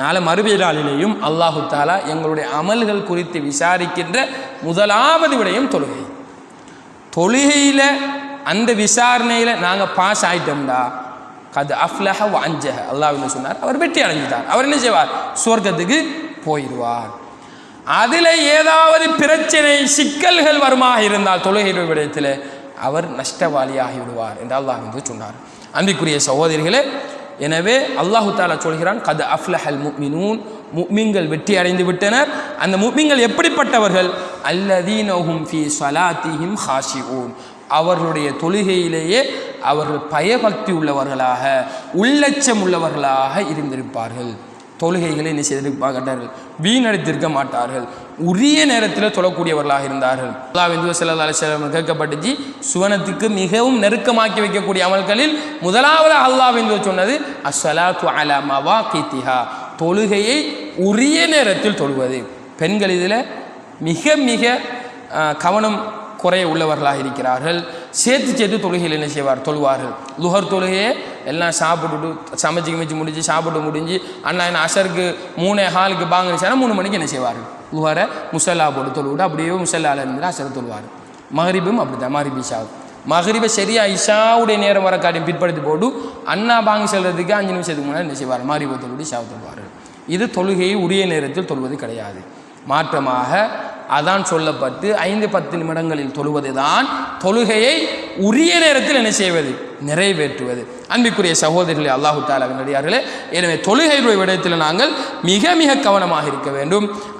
நாளை மறுபியலாளிலேயும் அல்லாஹு தாலா எங்களுடைய அமல்கள் குறித்து விசாரிக்கின்ற முதலாவது விடயம் தொழுகை. தொழுகையில் அந்த விசாரணையில் நாங்கள் பாஸ் ஆயிட்டோம்டா. கது அஃப்லஹ வாஞ்சஹ அல்லாஹ் என்ன சொன்னார்? அவர் வெற்றி அடைஞ்சிட்டார். அவர் என்ன செய்வார்? சுவர்க்கத்துக்கு போயிடுவார். அதில் ஏதாவது பிரச்சனை சிக்கல்கள் வருமாக இருந்தால் தொழுகை விடயத்தில் அவர் நஷ்டவாளியாகி விடுவார் என்று அல்லாஹ் வந்து சொன்னார். அன்பிற்குரிய சகோதரிகளே எனவே அல்லாஹு தாலா சொல்கிறான் கது அஃப்லஹல் முக்மினூன் முக்மின்கள் வெற்றி அடைந்து விட்டனர். அந்த முக்மின்கள் எப்படிப்பட்டவர்கள்? அல்லதீனஹும் ஃபி சலாத்திஹிம் ஹாஷிஊன். அவர்களுடைய தொழுகையிலேயே அவர்கள் பயபக்தி உள்ளவர்களாக உள்ளச்சம் உள்ளவர்களாக இருந்திருப்பார்கள். தொழுகைகளை என்ன செய்திருப்பார்கள் வீணடித்திருக்க மாட்டார்கள். உரிய நேரத்தில் தொழக்கூடியவர்களாக இருந்தார்கள். அல்லாவிந்து இந்து சல்லா கேட்கப்பட்டுச்சு சுவனத்துக்கு மிகவும் நெருக்கமாக்கி வைக்கக்கூடிய அமல்களில் முதலாவது அல்லாவிந்து சொன்னது அஸ்வலாத்து அலா மவா கீத்திஹா தொழுகையை உரிய நேரத்தில் தொழுவது. பெண்கள் இதில் மிக மிக கவனம் குறைய உள்ளவர்களாக இருக்கிறார்கள். சேர்த்து சேர்த்து தொழுகையில் என்ன செய்வார்? தொழுவார்கள். லுஹர் தொழுகையை எல்லாம் சாப்பிட்டுட்டு சமைச்சு கிமிச்சு முடிஞ்சு சாப்பிட்டு முடிஞ்சு அண்ணா என்ன அசருக்கு மூணே ஹாலுக்கு பாங்கன்னு மூணு மணிக்கு என்ன செய்வார்? உவார முசல்லா போட்டு தொழுவிட்டு அப்படியே முசல்லாவில் இருந்து அசர் தொழுவார். மகரிபும் அப்படி தான் மகரிபி இஷாவும். மகரிபை சரியாக இஷாவுடைய நேரம் வர காட்டியும் பிற்படுத்தி போட்டு அண்ணா பாங்க செல்றதுக்கு அஞ்சு நிமிஷத்துக்கு முன்னாடி என்ன செய்வார்? மகரிபை தொழுவிட்டு இஷாவை தொழுவார். இது தொழுகையை உரிய நேரத்தில் தொழுவது கிடையாது. மாற்றமாக அதான் சொல்லப்பட்டு ஐந்து பத்து நிமிடங்களில் தொழுவது தான் தொழுகையை உரிய நேரத்தில் என்ன செய்வது? நிறைவேற்றுவது. அன்பிற்குரிய சகோதரிகளே அல்லாஹு தாலாவின் அடியார்களே எனவே தொழுகையுடைய விடயத்தில் நாங்கள் மிக மிக கவனமாக இருக்க வேண்டும்.